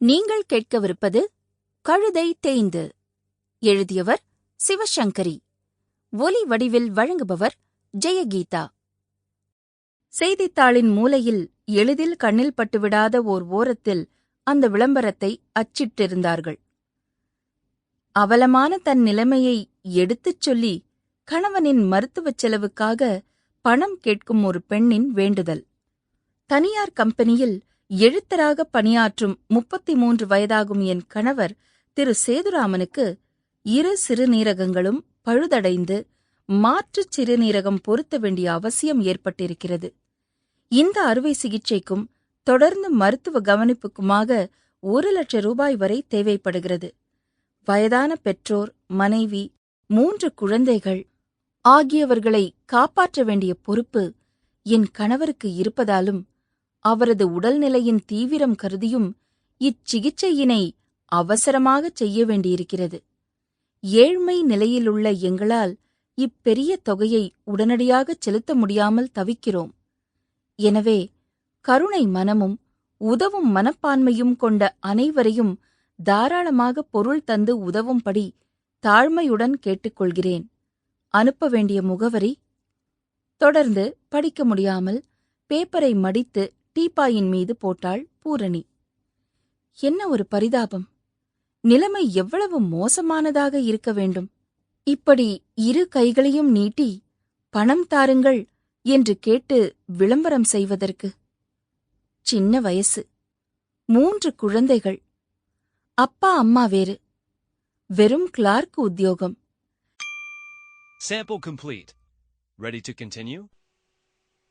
நீங்கள் கேட்கவிருப்பது கழுதை தேய்ந்து. எழுதியவர் சிவசங்கரி. ஒலி வடிவில் வழங்குபவர் ஜெயகீதா. செய்தித்தாளின் மூலையில் எளிதில் கண்ணில் பட்டுவிடாத ஓர் ஓரத்தில் அந்த விளம்பரத்தை அச்சிட்டிருந்தார்கள். அவலமான தன் நிலைமையை எடுத்துச் சொல்லி கணவனின் மருத்துவச் செலவுக்காக பணம் கேட்கும் ஒரு பெண்ணின் வேண்டுதல். தனியார் கம்பெனியில் எழுத்தராக பணியாற்றும் முப்பத்தி மூன்று வயதாகும் என் கணவர் திரு சேதுராமனுக்கு இரு சிறுநீரகங்களும் பழுதடைந்து மாற்றுச் சிறுநீரகம் பொருத்த வேண்டிய அவசியம் ஏற்பட்டிருக்கிறது. இந்த அறுவை சிகிச்சைக்கும் தொடர்ந்து மருத்துவ கவனிப்புக்குமாக ஒரு லட்ச ரூபாய் வரை தேவைப்படுகிறது. வயதான பெற்றோர் மனைவி மூன்று குழந்தைகள் ஆகியவர்களை காப்பாற்ற வேண்டிய பொறுப்பு என் கணவருக்கு இருப்பதாலும் அவரது உடல்நிலையின் தீவிரம் கருதியும் இச்சிகிச்சையினை அவசரமாகச் செய்ய வேண்டியிருக்கிறது. ஏழ்மை நிலையிலுள்ள எங்களால் இப்பெரிய தொகையை உடனடியாகச் செலுத்த முடியாமல் தவிக்கிறோம். எனவே கருணை மனமும் உதவும் மனப்பான்மையும் கொண்ட அனைவரையும் தாராளமாக பொருள் தந்து உதவும்படி தாழ்மையுடன் கேட்டுக்கொள்கிறேன். அனுப்ப வேண்டிய முகவரி? தொடர்ந்து படிக்க முடியாமல் பேப்பரை மடித்து டீப்பாயின் மீது போட்டாள் பூரணி. என்ன ஒரு பரிதாபம்? நிலைமை எவ்வளவு மோசமானதாக இருக்க வேண்டும்? இப்படி இரு கைகளையும் நீட்டி பணம் தாருங்கள் என்று கேட்டு விளம்பரம் செய்வதற்கு. சின்ன வயசு. மூன்று குழந்தைகள். அப்பா அம்மா வேறு. வெறும் கிளார்க் உத்தியோகம். Sample complete. Ready to continue?